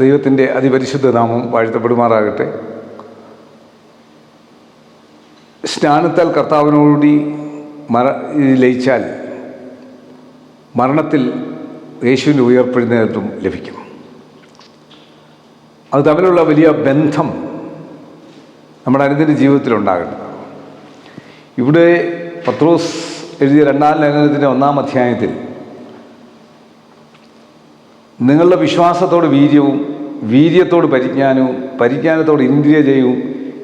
ദൈവത്തിന്റെ അതിപരിശുദ്ധ നാമം വാഴ്ത്തപ്പെടുമാറാകട്ടെ. സ്നാനത്താൽ കർത്താവിനോടി മര ലയിച്ചാൽ മരണത്തിൽ യേശുവിന്റെ ഉയർപ്പെടുന്നതും ലഭിക്കും. അത് തമ്മിലുള്ള വലിയ ബന്ധം നമ്മുടെ അനുദിന ജീവിതത്തിലുണ്ടാകേണ്ടത് ഇവിടെ പത്രോസ് എഴുതിയ രണ്ടാം ലേഖനത്തിന്റെ ഒന്നാം അധ്യായത്തിൽ നിങ്ങളുടെ വിശ്വാസത്തോട് വീര്യവും വീര്യത്തോട് പരിജ്ഞാനവും പരിജ്ഞാനത്തോട് ഇന്ദ്രിയജയവും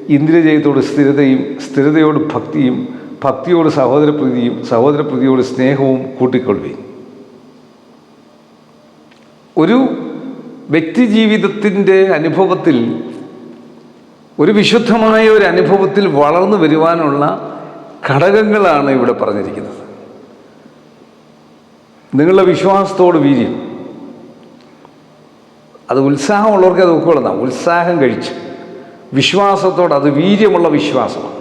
ഇന്ദ്രിയജയത്തോട് സ്ഥിരതയും സ്ഥിരതയോട് ഭക്തിയും ഭക്തിയോട് സഹോദരപ്രീതിയും സഹോദരപ്രീതിയോട് സ്നേഹവും കൂട്ടിക്കൊള്ളുകയും ഒരു വ്യക്തി ജീവിതത്തിന്റെ അനുഭവത്തിൽ ഒരു വിശുദ്ധമായ ഒരു അനുഭവത്തിൽ വളർന്നു വരുവാനുള്ള ഘടകങ്ങളാണ് ഇവിടെ പറഞ്ഞിരിക്കുന്നത്. നിങ്ങളുടെ വിശ്വാസത്തോട് വീര്യം. അത് ഉത്സാഹമുള്ളവർക്ക് അത് ഉൾക്കൊള്ളുന്ന ഉത്സാഹം കഴിച്ച്. വിശ്വാസത്തോട് അത് വീര്യമുള്ള വിശ്വാസമാണ്.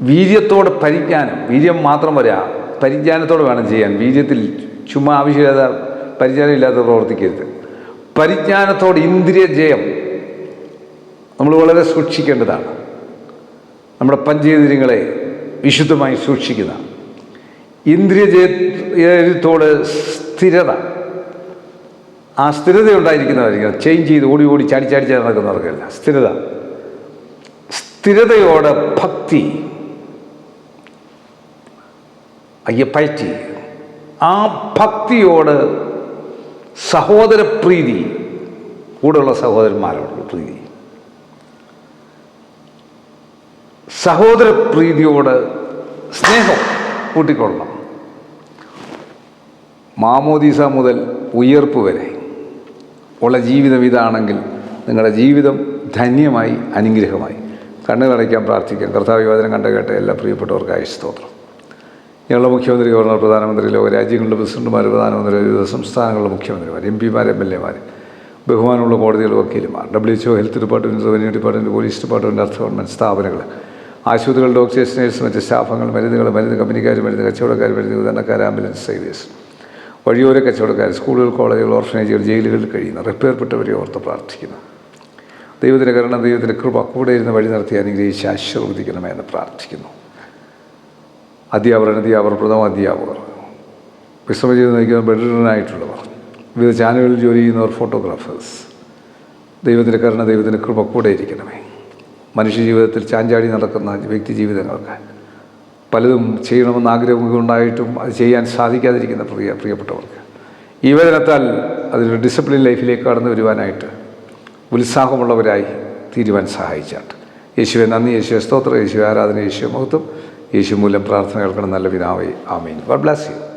വീര്യത്തോടെ പരിജ്ഞാനം വീര്യം മാത്രം വരാ പരിജ്ഞാനത്തോടെ വേണം ചെയ്യാൻ. വീര്യത്തിൽ ചുമ്മാ ആവശ്യമില്ലാതെ പരിജ്ഞാനം ഇല്ലാതെ പ്രവർത്തിക്കരുത്. പരിജ്ഞാനത്തോട് ഇന്ദ്രിയ ജയം നമ്മൾ വളരെ സൂക്ഷിക്കേണ്ടതാണ്. നമ്മുടെ പഞ്ചേന്ദ്രിയങ്ങളെ വിശുദ്ധമായി സൂക്ഷിക്കുന്ന ഇന്ദ്രിയ ജയത്തോട് സ്ഥിരത. ആ സ്ഥിരത ഉണ്ടായിരിക്കുന്നവരായിരിക്കണം ചേഞ്ച് ചെയ്ത് ഓടി ഓടി ചാടി ചാടി ചാടി നടക്കുന്നവർക്കല്ല. സ്ഥിരത. സ്ഥിരതയോടെ ഭക്തി. അയ്യപ്പയറ്റി ആ ഭക്തിയോട് സഹോദരപ്രീതി. കൂടെയുള്ള സഹോദരന്മാരോടുള്ള പ്രീതി. സഹോദരപ്രീതിയോട് സ്നേഹം കൂട്ടിക്കൊള്ളണം. മാമോദീസ മുതൽ ഉയർപ്പ് വരെ. ഉള്ള ജീവിതം ഇതാണെങ്കിൽ നിങ്ങളുടെ ജീവിതം ധന്യമായി അനുഗ്രഹമായി. കണ്ണുകളടയ്ക്കാൻ പ്രാർത്ഥിക്കാം. കർത്താവ് യോജനം കണ്ട കേട്ട എല്ലാ പ്രിയപ്പെട്ടവർക്കായി സ്തോത്രം. ഞങ്ങളുടെ മുഖ്യമന്ത്രി ഗവർണർ പ്രധാനമന്ത്രി ലോക രാജ്യങ്ങളുടെ പ്രസിഡന്റുമാർ പ്രധാനമന്ത്രി വിവിധ സംസ്ഥാനങ്ങളുടെ മുഖ്യമന്ത്രിമാർ എം പിമാർ എം എൽ എമാർ ബഹുമാനമുള്ള കോടതികളുടെ വക്കീലുമാർ W H O health department revenue department police department അർത്ഥ ഗവൺമെന്റ് സ്ഥാപനങ്ങൾ ആശുപത്രികൾ ഡോക്ടേഴ്സ് നേഴ്സ് മറ്റ് സ്റ്റാഫുകൾ മരുന്നുകൾ മരുന്ന് കമ്പനിക്കാർ മരുന്ന് കച്ചവടക്കാർ മരുന്ന് വിതരണക്കാർ ആംബുലൻസ് സർവീസ് വഴിയോര കച്ചവടക്കാർ സ്കൂളുകൾ കോളേജുകൾ ഓർഫനേജുകൾ ജയിലുകളിൽ കഴിയുന്ന റിപ്പയർപ്പെട്ടവരെ ഓർത്ത് പ്രാർത്ഥിക്കുന്നു. ദൈവത്തിന്റെ കരുണ ദൈവത്തിന്റെ കൃപ കൂടെ ഇരുന്ന് വഴി നടത്തി അനുഗ്രഹിച്ച് ആശീർവദിക്കണമേ എന്ന് പ്രാർത്ഥിക്കുന്നു. അധ്യാപകർ അധ്യാപകർ പ്രഥമ അധ്യാപകർ വിശ്രമജീവിതം നയിക്കുന്ന ബെഡ്രിഡനായിട്ടുള്ളവർ വിവിധ ചാനലുകളിൽ ജോലി ചെയ്യുന്നവർ ഫോട്ടോഗ്രാഫേഴ്സ് ദൈവത്തിന്റെ കരുണ ദൈവത്തിന്റെ കൃപ കൂടെ ഇരിക്കണമേ. മനുഷ്യ ജീവിതത്തിൽ ചാഞ്ചാടി നടക്കുന്ന വ്യക്തി ജീവിതങ്ങൾക്ക് പലതും ചെയ്യണമെന്ന് ആഗ്രഹമുണ്ടായിട്ടും അത് ചെയ്യാൻ സാധിക്കാതിരിക്കുന്ന പ്രിയ പ്രിയപ്പെട്ടവർക്ക്. ഈ വേദനത്താൽ അതിലൊരു ഡിസിപ്ലിൻ ലൈഫിലേക്ക് കടന്നു വരുവാനായിട്ട് ഉത്സാഹമുള്ളവരായി തീരുവാൻ സഹായിച്ചാട്ട്. യേശുവെ നന്ദി യേശുവെ സ്തോത്രം യേശു ആരാധന യേശു മഹത്വം. യേശു മൂലം പ്രാർത്ഥന കേൾക്കണം നല്ല പിതാവേ. ആമീൻ. God bless you.